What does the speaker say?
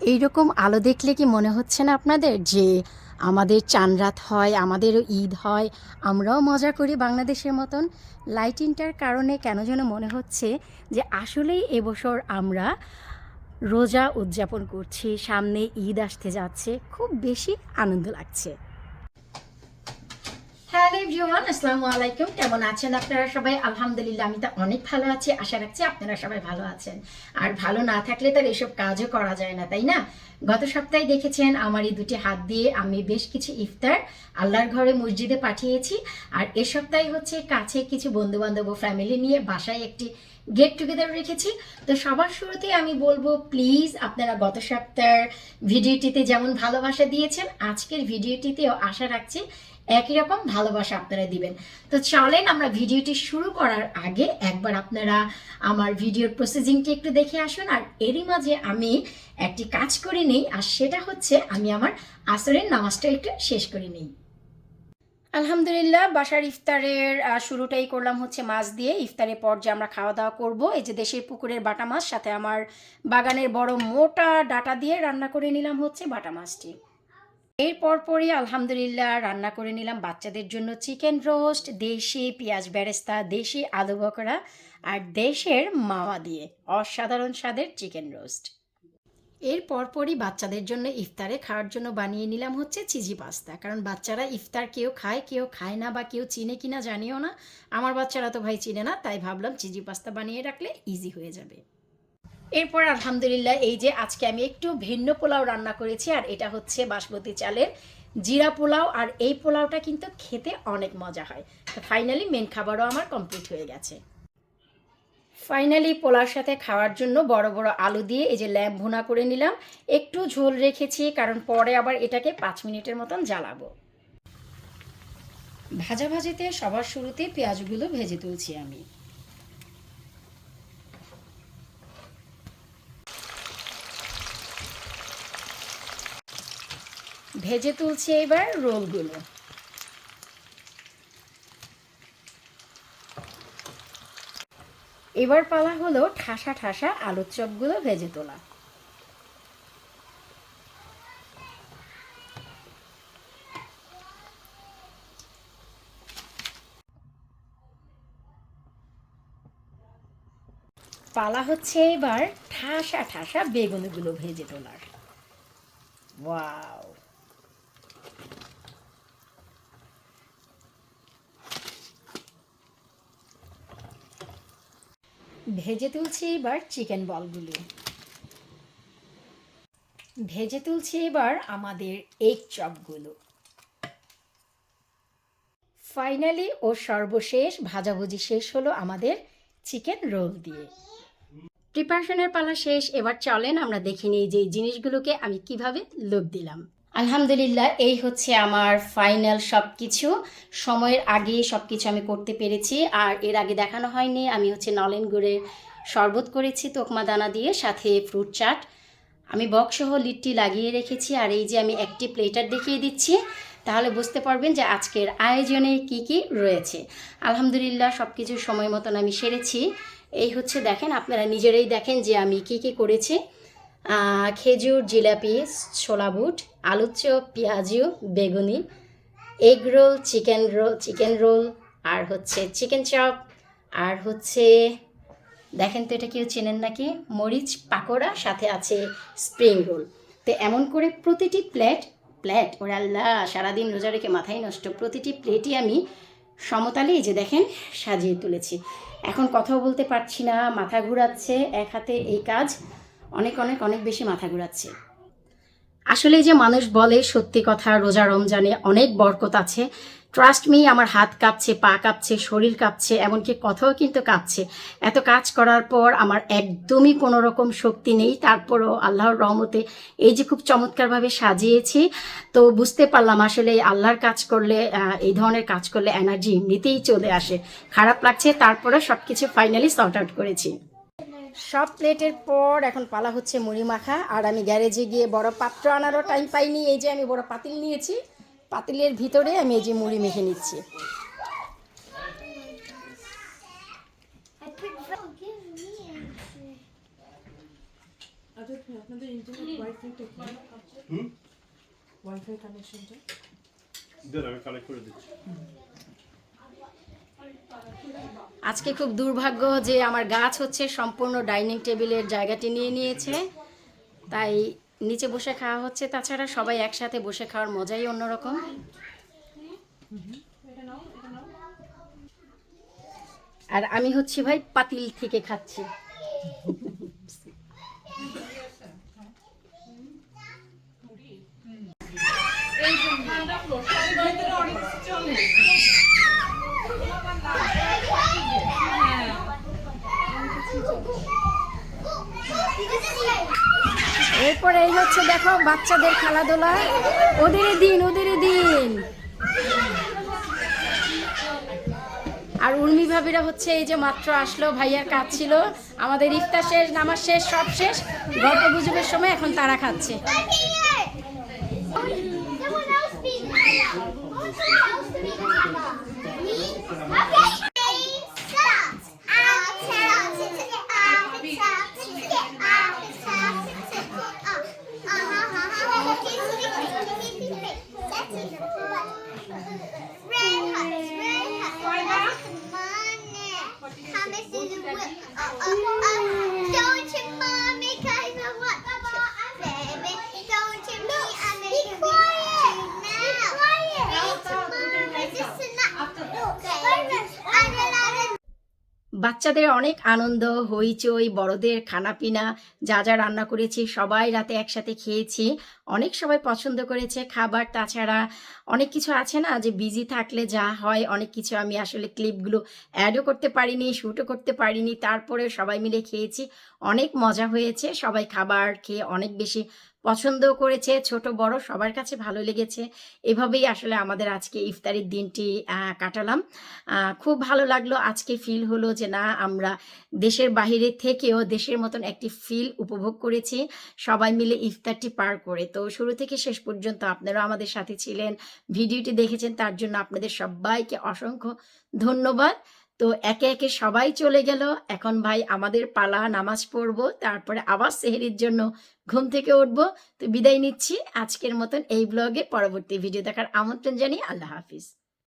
এইরকম আলো দেখলে কি মনে হচ্ছে না আপনাদের? যে আমাদের চানরাত হয়, আমাদেরও ঈদ হয়, আমরাও মজা করি বাংলাদেশের মতন। লাইটিংটার কারণে কেন যেন মনে হচ্ছে যে আসলেই এবছর আমরা রোজা উদযাপন করছি, সামনে ঈদ আসতে যাচ্ছে, খুব বেশি আনন্দ লাগছে। এভরিওয়ান আসসালামু আলাইকুম কেমন আছেন আপনারা সবাই? আলহামদুলিল্লাহ, আমি তো অনেক ভালো আছি। আশা রাখছি আপনারা সবাই ভালো আছেন। আর ভালো না থাকলে তার এসব কাজও করা যায় না, তাই না? গত সপ্তাহে দেখেছেন আমার এই দুটি হাত দিয়ে আমি বেশ কিছু ইফতার আল্লাহর ঘরে মসজিদে পাঠিয়েছি। আর এ সপ্তাহে হচ্ছে কাছে কিছু বন্ধু বান্ধব ও ফ্যামিলি নিয়ে বাসায় একটি গেট টুগেদার রেখেছি। তো সবার শুরুতেই আমি বলব প্লিজ আপনারা গত সপ্তাহের ভিডিওটিতে যেমন ভালোবাসা দিয়েছেন, আজকের ভিডিওটিতেও আশা রাখছি একই রকম ভালোবাসা আপনারা দিবেন। তো চলেন আমরা ভিডিওটি শুরু করার আগে একবার আপনারা আমার ভিডিওর প্রসেসিংটি একটু দেখে আসুন। আর এরই মাঝে আমি একটি কাজ করে নেই, আর সেটা হচ্ছে আমি আমার আসরের নামাজটা একটু শেষ করে নেই। আলহামদুলিল্লাহ, বাসার ইফতারের শুরুটাই করলাম হচ্ছে মাছ দিয়ে। ইফতারের পর যে আমরা খাওয়া দাওয়া করব, এই যে দেশের পুকুরের বাটা মাছ, সাথে আমার বাগানের বড় মোটা ডাটা দিয়ে রান্না করে নিলাম হচ্ছে বাটা মাছটি। এরপর পরই আলহামদুলিল্লাহ রান্না করে নিলাম বাচ্চাদের জন্য চিকেন রোস্ট, দেশি পেঁয়াজ বেরেস্তা, দেশি আলু বকরা আর দেশের মাওয়া দিয়ে অসাধারণ স্বাদের চিকেন রোস্ট। এর পরপরই বাচ্চাদের জন্য ইফতারে খাওয়ার জন্য বানিয়ে নিলাম হচ্ছে চিজি পাস্তা। কারণ বাচ্চারা ইফতার কেউ খায় কেউ খায় না বা কেউ চিনে কিনা জানিও না। আমার বাচ্চারা তো ভাই চিনে না, তাই ভাবলাম চিজি পাস্তা বানিয়ে রাখলে ইজি হয়ে যাবে। এরপর আলহামদুলিল্লাহ এই যে আজকে আমি একটু ভিন্ন পোলাও রান্না করেছি, আর এটা হচ্ছে বাসমতি চালের জিরা পোলাও, আর এই পোলাওটা কিন্তু খেতে অনেক মজা হয়। তো ফাইনালি মেন খাবারও আমার কমপ্লিট হয়ে গেছে। ফাইনালি পোলার সাথে খাওয়ার জন্য বড় বড় আলু দিয়ে এই যে ল্যাম্প ভুনা করে নিলাম। একটু ঝোল রেখেছি, কারণ পরে আবার এটাকে পাঁচ মিনিটের মতন জ্বালাবো। ভাজা ভাজিতে সবার শুরুতে পেঁয়াজগুলো ভেজে তুলছি আমি। ভেজে তুলছি এবার রোলগুলো। এবার পালা হলো ঠাসা ঠাসা আলুর চপগুলো ভেজে তোলা। পালা হচ্ছে এবার ঠাসা ঠাসা বেগুনগুলো ভেজে তোলার। ওয়াও! ভেজে তুলছি এবার চিকেন বলগুলো ভেজে তুলছি এবার আমাদের এগ চপগুলো। ফাইনালি ও সর্বশেষ, ভাজাভুজি শেষ হলো আমাদের চিকেন রোল দিয়ে। প্রিপারেশনের পালা শেষ, এবার চলেন আমরা দেখে নিই যে জিনিসগুলোকে আমি কীভাবে লোক দিলাম। আলহামদুলিল্লাহ, এই হচ্ছে আমার ফাইনাল সব কিছু সময়ের আগে সব কিছু আমি করতে পেরেছি, আর এর আগে দেখানো হয়নি। আমি হচ্ছে নলেন গুড়ের শরবত করেছি, তোকমা দানা দিয়ে, সাথে ফ্রুট চাট আমি বক্সসহ লিটটি লাগিয়ে রেখেছি, আর এই যে আমি একটি প্লেটার দেখিয়ে দিচ্ছি, তাহলে বুঝতে পারবেন যে আজকের আয়োজনে কি কি রয়েছে। আলহামদুলিল্লাহ সব কিছু সময় মতন আমি সেরেছি। এই হচ্ছে, দেখেন, আপনারা নিজেরাই দেখেন যে আমি কি কি করেছি। খেজুর, জিলাপি, ছোলা বুট আলুর চপ পেঁয়াজিও বেগুনি, egg roll, chicken roll chicken roll, আর হচ্ছে চিকেন চপ, আর হচ্ছে, দেখেন তো এটা কেউ চেনেন নাকি? মরিচ পাকোড়া, সাথে আছে স্প্রিং রোল। তো এমন করে প্রতিটি প্লেট প্লেট, ওরে আল্লাহ, সারাদিন রোজা রেখে মাথায় নষ্ট, প্রতিটি প্লেটই আমি সমতালে এই যে দেখেন সাজিয়ে তুলেছি। এখন কথাও বলতে পারছি না, মাথা ঘুরাচ্ছে, এক হাতে এই কাজ অনেক অনেক অনেক বেশি মাথা ঘুরাচ্ছে। আসলে যে মানুষ বলে সত্যি কথা, রোজা রমজানে অনেক বরকত আছে। ট্রাস্ট মি আমার হাত কাঁপছে, পা কাঁপছে, শরীর কাঁপছে, এমনকি কথাও কিন্তু কাঁপছে। এত কাজ করার পর আমার একদমই কোনো রকম শক্তি নেই। তারপরও আল্লাহর রহমতে এই যে খুব চমৎকারভাবে সাজিয়েছি, তো বুঝতে পারলাম আসলে আল্লাহর কাজ করলে এই ধরনের কাজ করলে এনার্জি এমনিতেই চলে আসে। খারাপ লাগছে তারপরে সব কিছু ফাইনালি সর্ট আউট করেছি। সব প্লেটের পর এখন পালা হচ্ছে মুড়ি মাখা আর আমি গ্যারেজে গিয়ে বড় পাত্র আনারও টাইম পাইনি এই যে আমি বড় পাতিল নিয়েছি। পাতিলের ভিতরে আমি এই যে মুড়ি মেখে নিচ্ছি। কানেকশনটা আমি কানেক্ট করে দিচ্ছি। আজকে খুব দুর্ভাগ্য যে আমার গাছ হচ্ছে সম্পূর্ণ ডাইনিং টেবিলের জায়গাটি নিয়ে নিয়েছে। তাই নিচে বসে খাওয়া হচ্ছে। তাছাড়া সবাই একসাথে বসে খাওয়ার মজাই অন্যরকম। আর আমি হচ্ছি ভাই পাতিল থেকে খাচ্ছি। এরপরে এই হচ্ছে দেখো বাচ্চাদের খেলাধুলা। ওদেরই দিন ওদেরই দিন। আর উর্মি ভাবিরা হচ্ছে এই যে মাত্র আসলো, ভাইয়ার কাজ ছিল। আমাদের ইফতার শেষ, নামাজ শেষ, সব শেষ। গল্প গুজবের সময় এখন তারা খাচ্ছে। Saya. বাচ্চাদের অনেক আনন্দ, হইচই, বড়দের খানাপিনা, যা যা রান্না করেছি সবাই রাতে একসাথে খেয়েছি। অনেক সবাই পছন্দ করেছে খাবার। তাছাড়া অনেক কিছু আছে না যে বিজি থাকলে যা হয়, অনেক কিছু আমি আসলে ক্লিপগুলো অ্যাডও করতে পারিনি শ্যুটও করতে পারিনি তারপরে সবাই মিলে খেয়েছি। অনেক মজা হয়েছে, সবাই খাবার খেয়ে অনেক বেশি পছন্দও করেছে, ছোট, বড়, সবার কাছে ভালো লেগেছে। এভাবেই আসলে আমাদের আজকে ইফতারির দিনটি কাটালাম। খুব ভালো লাগল, আজকে ফিল হলো যে না, আমরা দেশের বাইরে থেকেও দেশের মতন একটি ফিল উপভোগ করেছি, সবাই মিলে ইফতারটি পার করে। তো শুরু থেকে শেষ পর্যন্ত আপনারাও আমাদের সাথে ছিলেন, ভিডিওটি দেখেছেন, তার জন্য আপনাদের সবাইকে অসংখ্য ধন্যবাদ। তো একে একে সবাই চলে গেল। এখন ভাই আমাদের পালা, নামাজ পড়ব, তারপরে আবার সেহেরির জন্য ঘুম থেকে উঠবো। তো বিদায় নিচ্ছি। আজকের মতন এই ব্লগে পরবর্তী ভিডিও দেখার আমন্ত্রণ জানিয়ে আল্লাহ হাফিজ।